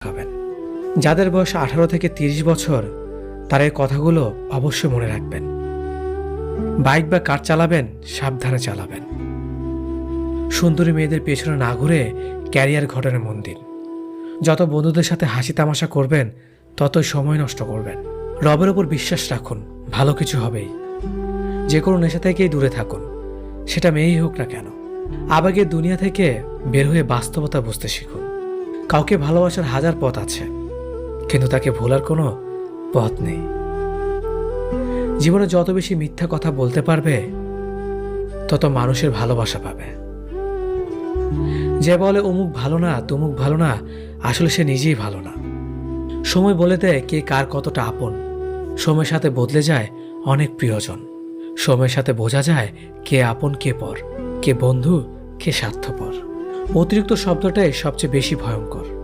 খাবেন। যাদের বয়স আঠারো থেকে তিরিশ বছর, তারা এই কথাগুলো অবশ্যই মনে রাখবেন। বাইক বা কার চালাবেন, সাবধানে চালাবেন। সুন্দরী মেয়েদের পেছনে না ঘুরে ক্যারিয়ার ঘটনে মন দিন যত বন্ধুদের সাথে হাসি তামাশা করবেন, ততই সময় নষ্ট করবেন। রবের ওপর বিশ্বাস রাখুন, ভালো কিছু হবেই। যে কোনো নেশা থেকেই দূরে থাকুন, সেটা মেয়েই হোক না কেন। আবেগের দুনিয়া থেকে বের হয়ে বাস্তবতা বুঝতে শিখুন। কাউকে ভালোবাসার হাজার পথ আছে, কিন্তু তাকে ভোলার কোনো পথ নেই। জীবনে যত বেশি মিথ্যা কথা বলতে পারবে, তত মানুষের ভালোবাসা পাবে। যে বলে অমুক ভালো না, তমুক ভালো না, আসলে সে নিজেই ভালো না। সময় বলে দেয় কে কার কতটা আপন। সময়ের সাথে বদলে যায় অনেক প্রিয়জন। সময়ের সাথে বোঝা যায় কে আপন, কে পর। কে বন্ধু, কে স্বার্থপর। অতিরিক্ত শব্দটাই সবচেয়ে বেশি ভয়ঙ্কর।